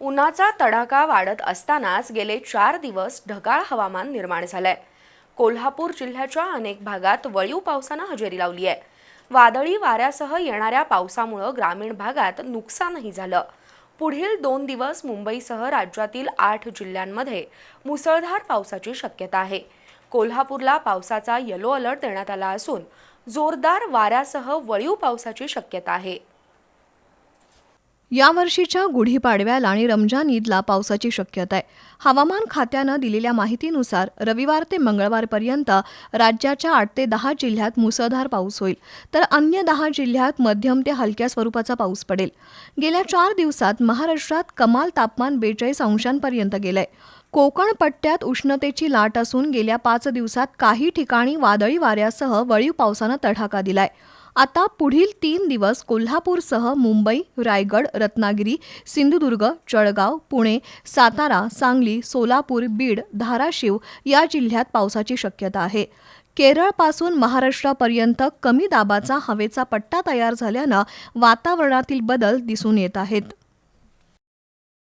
उन्हाचा तडाखा वाढत असतानाच गेले चार दिवस ढगाळ हवामान निर्माण झालंय. कोल्हापूर जिल्ह्याच्या अनेक भागात वळीव पावसानं हजेरी लावली आहे. वादळी वाऱ्यासह येणाऱ्या पावसामुळं ग्रामीण भागात नुकसानही झालं. पुढील दोन दिवस मुंबईसह राज्यातील आठ जिल्ह्यांमध्ये मुसळधार पावसाची शक्यता आहे. कोल्हापूरला पावसाचा येलो अलर्ट देण्यात आला असून जोरदार वाऱ्यासह वळीव पावसाची शक्यता आहे. यावर्षीच्या गुढीपाडव्याला आणि रमजान ईदला पावसाची शक्यता आहे हवामान खात्यानं दिलेल्या माहितीनुसार रविवार ते मंगळवारपर्यंत राज्याच्या आठ ते दहा जिल्ह्यात मुसळधार पाऊस होईल तर अन्य दहा जिल्ह्यात मध्यम ते हलक्या स्वरूपाचा पाऊस पडेल. गेल्या चार दिवसात महाराष्ट्रात कमाल तापमान बेचाळीस अंशांपर्यंत गेलंय. कोकण पट्ट्यात उष्णतेची लाट असून गेल्या पाच दिवसात काही ठिकाणी वादळी वाऱ्यासह वळीव पावसानं तडाखा दिलाय. आता पुढील तीन दिवस कोल्हापूरसह मुंबई रायगड रत्नागिरी सिंधुदुर्ग जळगाव पुणे सातारा सांगली सोलापूर बीड धाराशिव या जिल्ह्यात पावसाची शक्यता आहे. केरळपासून महाराष्ट्रापर्यंत कमी दाबाचा हवेचा पट्टा तयार झाल्यानं वातावरणातील बदल दिसून येत आहेत.